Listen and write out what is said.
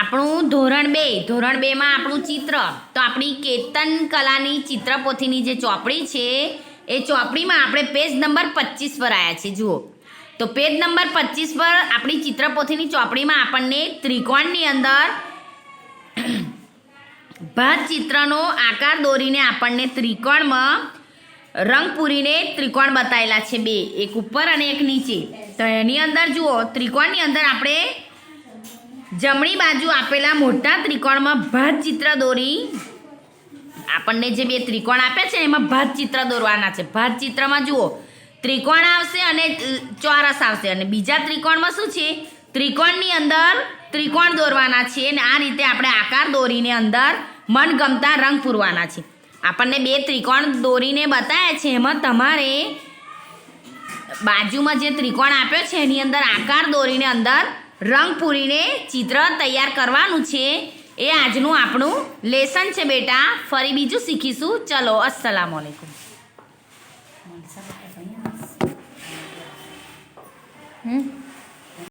આપણું ધોરણ બે, ધોરણ બેમાં આપણું ચિત્ર. તો આપણી કેતન કલાની ચિત્રપોથીની જે ચોપડી છે, એ ચોપડીમાં આપણે પેજ નંબર પચીસ પર આવ્યા છીએ, જુઓ. તો પેજ નંબર પચીસ પર આપણી ચિત્રપોથીની ચોપડીમાં આપણને ત્રિકોણની અંદર ભાત ચિત્રનો આકાર દોરીને આપણને ત્રિકોણમાં રંગ પૂરીને ત્રિકોણ બતાવેલા છે બે, એક ઉપર અને એક નીચે. તો એની અંદર જુઓ, ત્રિકોણની અંદર આપણે જમણી બાજુ આપેલા મોટા ત્રિકોણમાં ભાત ચિત્ર દોરી. આપણને જે બે ત્રિકોણ આપ્યા છે એમાં ભાત ચિત્ર દોરવાના છે. ભાત ચિત્રમાં જુઓ, ત્રિકોણ આવશે અને ચોરસ આવશે. અને બીજા ત્રિકોણમાં શું છે? ત્રિકોણની અંદર ત્રિકોણ દોરવાના છે અને આ રીતે આપણે આકાર દોરીને અંદર મનગમતા રંગ પૂરવાના છે. આપણને બે ત્રિકોણ દોરીને બતાવ્યા છે, એમાં તમારે બાજુમાં જે ત્રિકોણ આપ્યો છે, એની અંદર આકાર દોરીને અંદર રંગ પૂરીને ચિત્ર તૈયાર કરવાનું છે. એ આજનું આપણું લેસન છે બેટા. ફરી બીજું શીખીશું. ચલો અસલામ વાલેકુમ હમ?